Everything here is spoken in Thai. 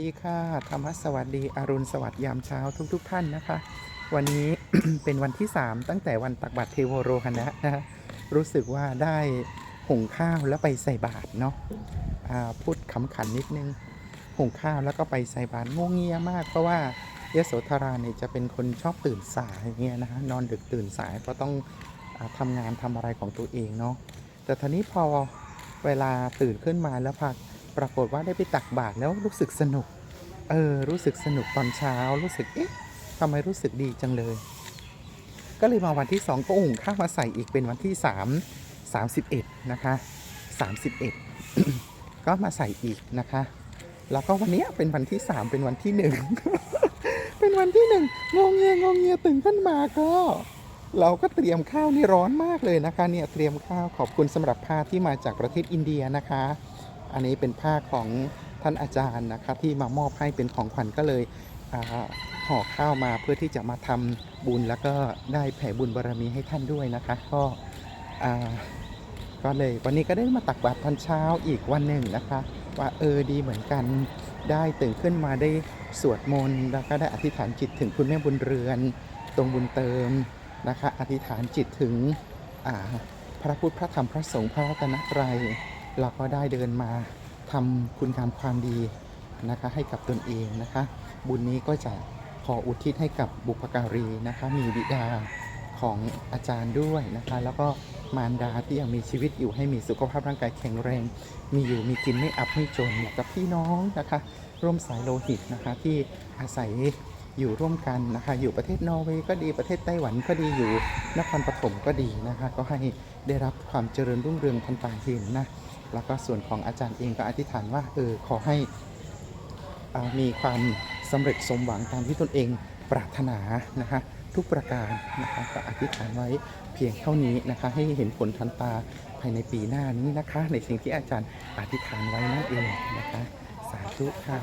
สวัสดีค่ะธรรมสวัสดีอรุณสวัสดิ์ยามเช้าทุกๆทท่านนะคะ วันนี้เป็นวันที่ 3 ตั้งแต่วันตักบาตรเทโวโรหณะนะฮะรู้สึกว่าได้หุงข้าวแล้วไปใส่บาตรเนาะอ่าพูดขำขันนิดนึงหุงข้าวแล้วก็ไปใส่บาตรงงเงียมาก เพราะว่ายโสธราเนี่ยจะเป็นคนชอบตื่นสายเงี้ยนะฮะนอนดึกตื่นสายเพราะต้องอาทำงานทำอะไรของตัวเองเนาะแต่ทีนี้พอเวลาตื่นขึ้นมาแล้วพัก ปรากฏว่าได้ไปตักบาตรแล้วรู้สึกสนุก เออ รู้สึกสนุกตอนเช้า รู้สึก เอ๊ะทำไมรู้สึกดีจังเลย ก็เลยมาวันที่ 2 ก็อุ่งข้าวมาใส่อีกเป็นวันที่ 3 31 นะคะ 31 ก็มาใส่อีกนะคะ แล้วก็วันนี้เป็นวันที่ 3 เป็นวันที่ 1 เป็นวันที่ 1 งงเงียงงเงียตื่นขึ้นมาก็ เราก็เตรียมข้าวนี่ร้อนมากเลยนะคะเนี่ยเตรียมข้าวขอบคุณสำหรับผ้าที่มาจากประเทศอินเดียนะคะ อันนี้เป็นผ้าของท่านอาจารย์นะคะที่มามอบให้เป็นของขวัญก็เลยห่อข้าวมาเพื่อที่จะมาทำบุญแล้วก็ได้แผ่บุญบารรมีให้ท่านด้วยนะคะก็ก็เลยวันนี้ก็ได้มาตักบาตรตอนเช้าอีกวันหนึ่งนะคะ ว่าเออดีเหมือนกันได้ตื่นขึ้นมาได้สวดมนต์แล้วก็ได้อธิษฐานจิตถึงคุณแม่บุญเรือน ตรงบุญเติมนะคะ อธิษฐานจิตถึงพระพุทธพระธรรมพระสงฆ์พระรัตนตรัย เราก็ได้เดินมาทำคุณงามความดีนะคะ ให้กับตนเองนะคะ บุญนี้ก็จะขออุทิศให้กับบุพการีนะคะ มีบิดาของอาจารย์ด้วยนะคะ แล้วก็มารดาที่ยังมีชีวิตอยู่ให้มีสุขภาพร่างกายแข็งแรง มีอยู่มีกินไม่อับไม่จนกับพี่น้องนะคะ ร่วมสายโลหิตนะคะที่อาศัยอยู่ร่วมกันนะคะ อยู่ประเทศนอร์เวย์ก็ดีประเทศไต้หวันก็ดีอยู่นครปฐมก็ดีนะคะ ก็ให้ได้รับความเจริญรุ่งเรืองทันตาเห็นนะ แล้วก็ส่วนของอาจารย์เองก็อธิษฐานว่าเออขอให้อ่ามีความสำเร็จสมหวังตามที่ตนเองปรารถนานะคะ ทุกประการนะคะก็อธิษฐานไว้เพียงเท่านี้นะคะ ให้เห็นผลทันตาภายในปีหน้านี้นะคะ ในสิ่งที่อาจารย์อธิษฐานไว้นั่นเองนะคะ สาธุค่ะ